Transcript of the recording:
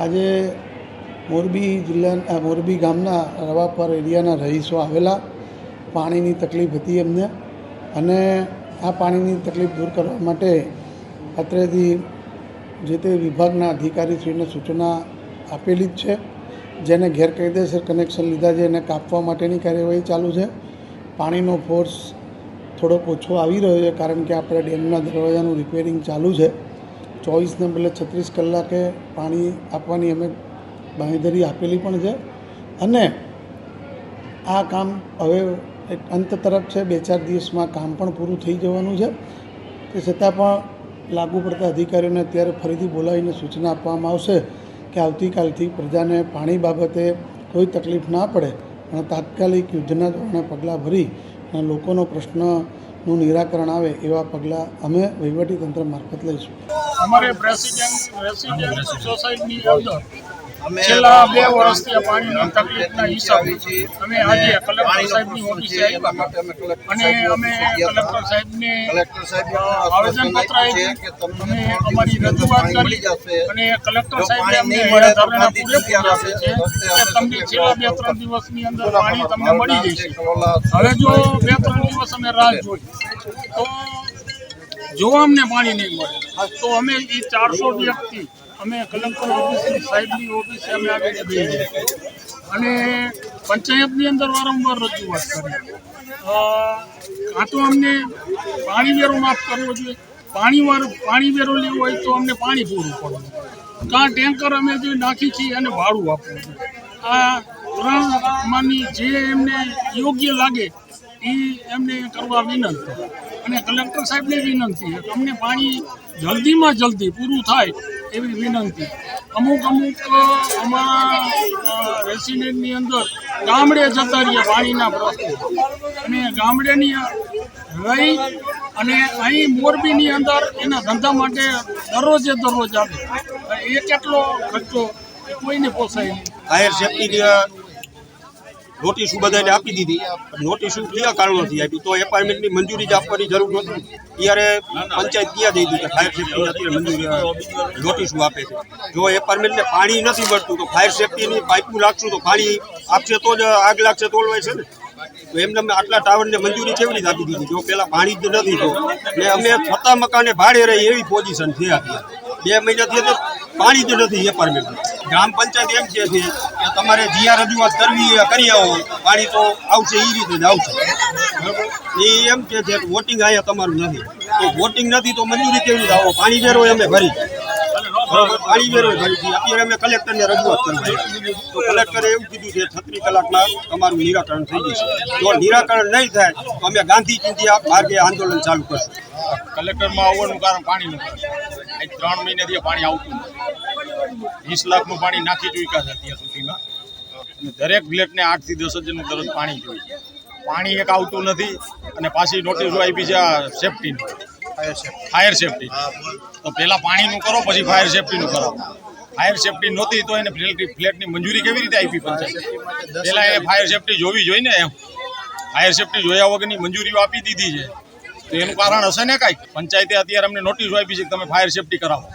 આજે મોરબી જિલ્લા મોરબી ગામના રવાપર એરિયાના રહીશો આવેલા. પાણીની તકલીફ હતી એમને. અને આ પાણીની તકલીફ દૂર કરવા માટે અત્રેથી જે તે વિભાગના અધિકારીશ્રીને સૂચના આપેલી જ છે. જેને ગેરકાયદેસર કનેક્શન લીધા છે એને કાપવા માટેની કાર્યવાહી ચાલુ છે. પાણીનો ફોર્સ થોડોક ઓછો આવી રહ્યો છે કારણ કે આપણે ડેમના દરવાજાનું રિપેરિંગ ચાલુ છે. ચોવીસને બદલે છત્રીસ કલાકે પાણી આપવાની અમે બાંહેધરી આપેલી પણ છે. અને આ કામ હવે એક અંત તરફ છે. બે ચાર દિવસમાં કામ પણ પૂરું થઈ જવાનું છે. તે છતાં પણ લાગુ પડતા અધિકારીઓને અત્યારે ફરીથી બોલાવીને સૂચના આપવામાં આવશે કે આવતીકાલથી પ્રજાને પાણી બાબતે કોઈ તકલીફ ના પડે. અને તાત્કાલિક ધોરણે પગલાં ભરી અને લોકોનો પ્રશ્નનું નિરાકરણ આવે એવા પગલાં અમે વહીવટીતંત્ર મારફત લઈશું. અમારે પ્રેસિડેન્ટ રેસિડેન્ટ સોસાયટીની અંદર છેલ્લા બે વર્ષથી પાણીની તકલીફના હિસાબે અમે આજે કલેક્ટર સાહેબની ઓફિસે આવ્યા. અને અમે કલેક્ટર સાહેબને આવેદનપત્ર આપ્યું અમે અમારી રજૂઆત કરી અને કલેક્ટર સાહેબે અમને ધરણા ગાંધી પૂરેપૂરા આપે છે કે તમને છેલ્લા બે ત્રણ દિવસની અંદર પાણી તમને મળી જશે. હવે જો બે ત્રણ દિવસ અમે રાહ જોઈ. તો જો અમને પાણી નહીં મળે તો અમે એ ચારસો વ્યક્તિ અમે કલેક્ટર ઓફિસની સાહેબની ઓફિસે અમે આવીને બેસીએ અને પંચાયતની અંદર વારંવાર રજૂઆત કરી. કાં તો અમને પાણી વેરો માફ કરવો જોઈએ. પાણી પાણી વેરો લેવો હોય તો અમને પાણી પૂરું પડવું કાં ટેન્કર અમે જે નાખી છીએ અને ભાડું આપવું જોઈએ. આ ત્રણમાંની જે એમને યોગ્ય લાગે એ એમને કરવા વિનંતી. અને કલેક્ટર સાહેબને વિનંતી અમને પાણી જલ્દીમાં જલ્દી પૂરું થાય એવી વિનંતી. અમુક અમુક અમારા રેસિડેન્ટની અંદર ગામડે જતા રહ્યા પાણીના પ્રશ્નો. અને ગામડેની રહી અને અહીં મોરબીની અંદર એના ધંધા માટે દરરોજે દરરોજ આવે. એ કેટલો ખર્ચો કોઈને પોસાય નહીં. ફાયર સેફટીની નોટિસ બધાને આપી દીધી. નોટિસ કયા કારણોથી આપી તો એપાર્ટમેન્ટની મંજૂરી જ આપવાની જરૂર નહોતી. ત્યારે પંચાયત ક્યાં દઈ દીધી? ફાયર સેફટી અત્યારે મંજૂરી નોટિસ આપે છે. જો એપાર્ટમેન્ટને પાણી નથી મળતું, તો ફાયર સેફ્ટીની પાઇપું રાખશું તો પાણી આપશે તો જ આગ લાગશે, તો હોય છે ને? તો એમને અમે આટલા ટાવરને મંજૂરી કેવી રીતે આપી દીધી? જો પેલા પાણી જ નથી તો. ને અમે છતાં મકાને ભાડે રહી એવી પોઝિશન છે અત્યારે. બે મહિનાથી પાણી જ નથી એપાર્ટમેન્ટમાં ગ્રામ પંચાયત એમ કહે છે કે તમારે જ્યાં રજૂઆત કરવી કરી આવો. પાણી તો આવશે એ રીતે જ આવશે. એ એમ કહે છે વોટિંગ અહીંયા તમારું નથી. તો વોટિંગ નથી તો મંજૂરી કેવી રીતે આવો? પાણી વેરો અમે ભરી. પાણી વેરો ભરી છે. અત્યારે અમે કલેક્ટરને રજૂઆત કરી તો કલેક્ટરે એવું કીધું છે છત્રીસ કલાકમાં તમારું નિરાકરણ થઈ જશે. જો નિરાકરણ નહીં થાય, તો અમે ગાંધી ચિંધ્યા માર્ગે આંદોલન ચાલુ કરશું. કલેક્ટરમાં આવવાનું કારણ પાણી નથી ત્રણ મહિનાથી પાણી આવતું નથી. વીસ લાખનું પાણી નાખી ચૂક્યા છે અત્યાર સુધીમાં. અને દરેક ફ્લેટને આઠથી દસ હજારનું દરરોજ પાણી જોઈએ પાણી એક આવતું નથી અને પાછી નોટિસ આપી છે આ સેફટીની ફાયર સેફટી તો પહેલાં પાણીનું કરો પછી ફાયર સેફટીનું કરાવો ફાયર સેફટી નહોતી તો એને ફ્લેટ ફ્લેટની મંજૂરી કેવી રીતે આપી પંચાયત પહેલાં એ ફાયર સેફટી જોવી જોઈએ ને એમ. ફાયર સેફટી જોયા વગરની મંજૂરીઓ આપી દીધી છે. તો એનું કારણ હશે ને કાંઈક? પંચાયતે અત્યારે અમને નોટિસ આપી છે કે તમે ફાયર સેફટી કરાવો.